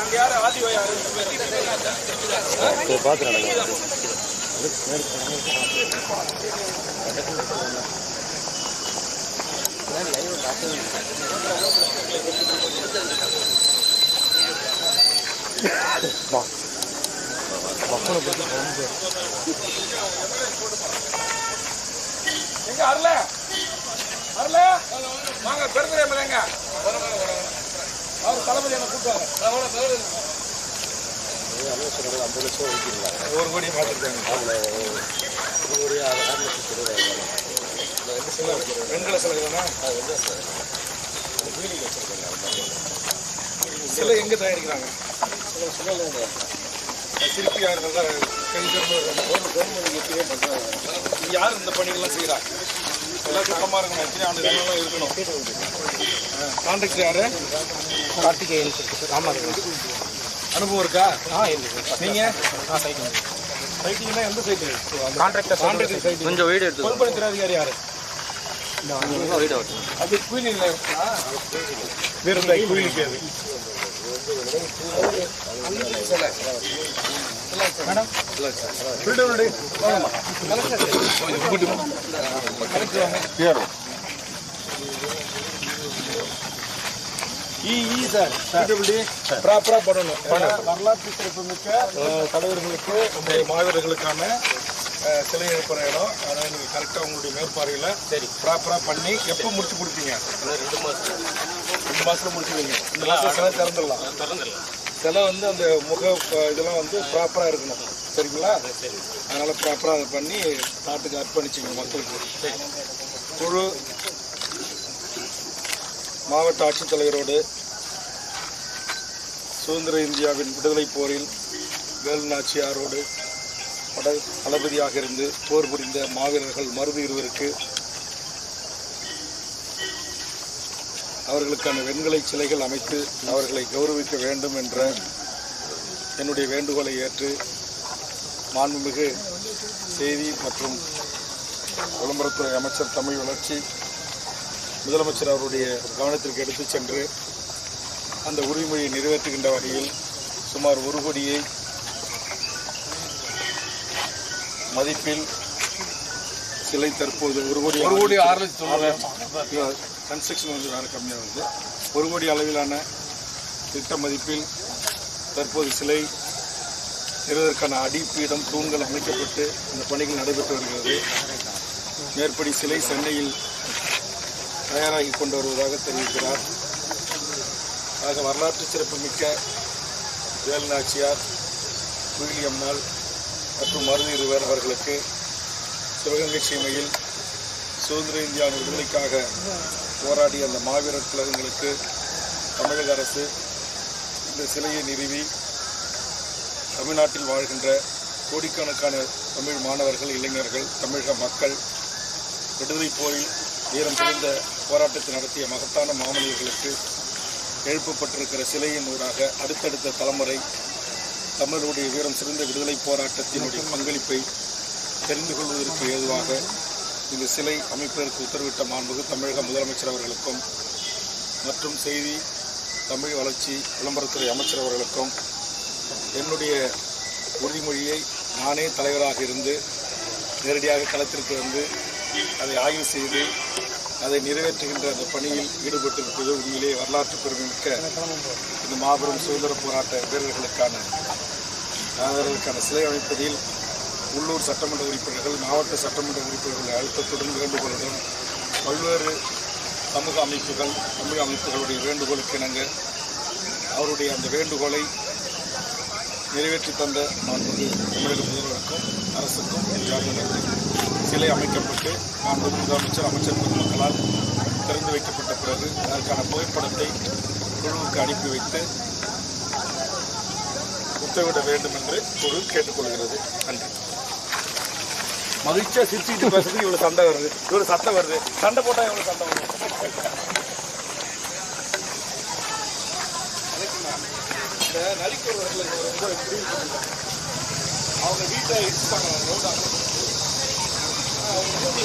அங்க யாரு ஆதி பேரும் பார்த்து. எங்க அருள? அருள? வாங்க பெருந்துரை எங்க? அவர் தளபதி என்ன கூப்பிட்டாங்க ஐம்பது லட்சம் ஒதுக்கிங்களா ஒரு கோடி பார்த்துருக்காங்க. ஒரு கோடி ஆறு ஆறு லட்சம் சொல்லுவாங்க வெண்கல சிலை தானே? சிலை எங்க தயாரிக்கிறாங்க? சிற்பி யார் நல்லா யார் இந்த பணிகள்லாம் செய்கிறா எல்லாம் சுத்தமாக இருக்கணும். எத்தனை ஆண்டு இருக்கணும்? கான்ட்ராக்டர் யாரு? கார்த்திகேயன் ஆமாம் அனுபவம் இருக்கா? ஆ இருக்கு நீங்க? ஆ சைக்கிள் சைட்டிங்னா எந்த சைட்டு கான்ட்ராக்டர் கான்ட்ராக்டர் சைட்டு கொஞ்சம் வீடு எடுத்து பொறுப்படுத்துற அதிகாரி யாரு அது குயிலில் இருக்கா வீரந்தாய் குயிலுக்கு அது மேடம் ப்ராப்பராக பண்ணணும் வரலாற்று சிறப்புமிக்க தலைவர்களுக்கு இந்த மாவீரர்களுக்கான சிலை எழுப்புற இடம் அதை நீங்கள் கரெக்டாக உங்களுடைய மேற்பார்வையில் சரி ப்ராப்பராக பண்ணி எப்போ முடிச்சு கொடுப்பீங்க ரெண்டு மாதம் ரெண்டு மாதத்தில் முடிச்சுடுவீங்க இந்த மாதம் திறந்துடலாம் திறந்துடலாம் சிலை வந்து அந்த முக இதெல்லாம் வந்து ப்ராப்பராக இருக்கணும். சரிங்களா? அதனால் ப்ராப்பராக அதை பண்ணி நாட்டுக்கு அர்ப்பணிச்சிங்க மக்களுக்கு. குழு மாவட்ட ஆட்சித்தலைவரோடு சுதந்திர இந்தியாவின் விடுதலை போரில் வேலு நாச்சியாரோடு பட தளபதியாக இருந்து போர் புரிந்த மாவீரர்கள் மருது இருவருக்கு அவர்களுக்கான வெண்கலை சிலைகள் அமைத்து அவர்களை கௌரவிக்க வேண்டும் என்ற என்னுடைய வேண்டுகோளை ஏற்று மாண்புமிகு செய்தி மற்றும் விளம்பரத்துறை அமைச்சர் தமிழ் வளர்ச்சி முதலமைச்சர் அவருடைய கவனத்திற்கு எடுத்துச் சென்று அந்த உறுதிமொழியை நிறைவேற்றுகின்ற வகையில் சுமார் ஒரு கோடியை மதிப்பில் சிலை தற்போது ஒரு கோடி ஒரு கோடி ஆறு லட்சம். கன்ஸ்ட்ரக்ஷன் வந்து வேறு கம்மியாக வருது. ஒரு கோடி அளவிலான திட்ட மதிப்பில் தற்போது சிலை செய்வதற்கான அடிப்பீடம் தூண்கள் அமைக்கப்பட்டு இந்த பணிகள் நடைபெற்று வருகிறது. மேற்படி சிலை சென்னையில் தயாராகி கொண்டு வருவதாக தெரிவிக்கிறார். ஆக வரலாற்று சிறப்புமிக்க வேலுநாச்சியார் குயிலி அம்மாள் மற்றும் மருது இருவர் அவர்களுக்கு சிவகங்கை சீமையில் சுதந்திர இந்தியாவின் விடுதலைக்காக போராடிய அந்த மாவீரர் திலகங்களுக்கு தமிழக அரசு இந்த சிலையை நிறுவி தமிழ்நாட்டில் வாழ்கின்ற கோடிக்கணக்கான தமிழ் மாணவர்கள் இளைஞர்கள் தமிழக மக்கள் விடுதலை போரில் வீரம் புரிந்த போராட்டத்தை நடத்திய மகத்தான மாமனிதர்களுக்கு எழுப்பப்பட்டிருக்கிற சிலையின் ஊடாக அடுத்தடுத்த தலைமுறை தமிழருடைய வீரம் சிறந்த விடுதலை போராட்டத்தினுடைய பங்களிப்பை தெரிந்து கொள்வதற்கு ஏதுவாக இந்த சிலை அமைப்பதற்கு உத்தரவிட்ட மாண்புகு தமிழக முதலமைச்சர் அவர்களுக்கும் மற்றும் செய்தி தமிழ் வளர்ச்சி விளம்பரத்துறை அமைச்சர் அவர்களுக்கும் என்னுடைய உறுதிமொழியை நானே தலைவராக இருந்து நேரடியாக களத்திற்கு வந்து அதை ஆய்வு செய்து அதை நிறைவேற்றுகின்ற அந்த பணியில் ஈடுபட்டிருப்பது உண்மையிலே வரலாற்று பெருமைமிக்க இந்த மாபெரும் சுதந்திர போராட்ட வீரர்களுக்கான அவர்களுக்கான சிலை அமைப்பதில் உள்ளூர் சட்டமன்ற உறுப்பினர்கள் மாவட்ட சட்டமன்ற உறுப்பினர்களை அழுத்தத்துடன் வேண்டுகோளுடன் பல்வேறு சமூக அமைப்புகள் தமிழ் அமைப்புகளுடைய வேண்டுகோளுக்கு இணங்க அவருடைய அந்த வேண்டுகோளை நிறைவேற்றி தந்த மாண்புமிகு தமிழக முதல்வருக்கும் அரசுக்கும் சிலை அமைக்கப்பட்டு மாண்புமிகு முதலமைச்சர் அமைச்சர் பொதுமக்களால் திறந்து வைக்கப்பட்ட பிறகு அதற்கான புகைப்படத்தை குழுவுக்கு அனுப்பி வைத்து உத்தரவிட வேண்டும் என்று குழு கேட்டுக்கொள்கிறது. நன்றி. மகிழ்ச்சியா சிரிச்சுக்கிட்டு பேசுறது இவ்வளவு சண்டை வருது. இவ்வளவு சத்தம் வருது. சண்டை போட்டா எவ்வளவு சண்டை வரும்? இந்த ரொம்ப அவங்க வீட்டை இடிச்சுட்டாங்க ரோடு அங்க அவங்க வந்து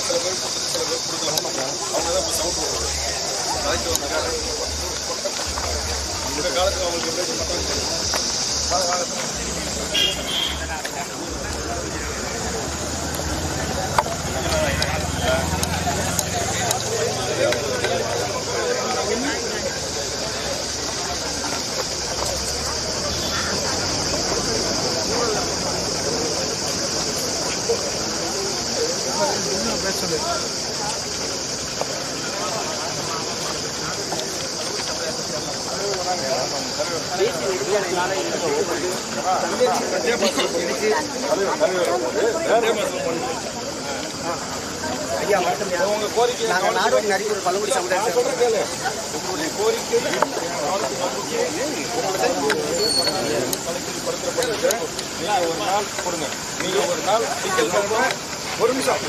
சில பேர் கொடுத்துட்டு சில பேர் அவங்க தான் இப்போ சவுண்ட் வருது கலைக்கு இந்த காலத்தில் அவங்களுக்கு எப்படி மக்கள் தெரியும் உங்க கோரிக்கை நாங்கள் நாடோடி நடிகர் பழங்குடி சமுதாயத்தை உங்களுடைய கோரிக்கை ஒரு நாள் கொடுங்க. நீங்க ஒரு நாள் ஒரு நிமிஷம்.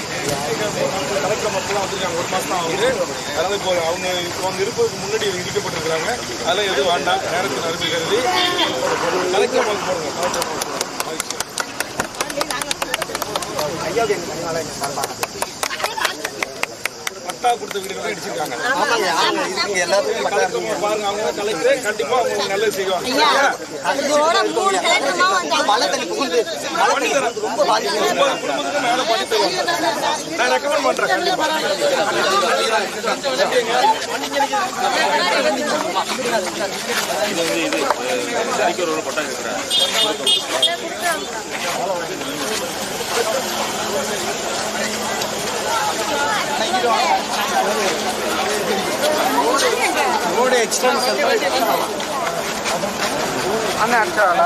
கலெக்டர் மட்டும் வந்திருக்காங்க. ஒரு மாசம் தான் ஆகுது. அதாவது இப்போ அவங்க இப்போ அவங்க இருப்பதுக்கு முன்னாடி இடிக்கப்பட்டிருக்கிறாங்க அதெல்லாம் எதுவும் வேண்டாம். நேரத்தில் அருமை கருதி. கலெக்டர் மக்கள் போடுங்க. கலெக்டர் மட்டும் எங்கள் எங்கள் சார்பாக பட்டா கொடுத்த வீடுகள் பட்டா இருக்குங்க. பாருங்க அவங்க கலெக்டர் கண்டிப்பா அவங்க நல்லது செய்வாங்க. நான் ரெக்கமெண்ட் பண்றேன் ரோடு ರೋಡ್ ಎಕ್ಸ್ಟೆನ್ಸ್ ಅನ್ನ ಆಗ್ತಾವಲ್ಲ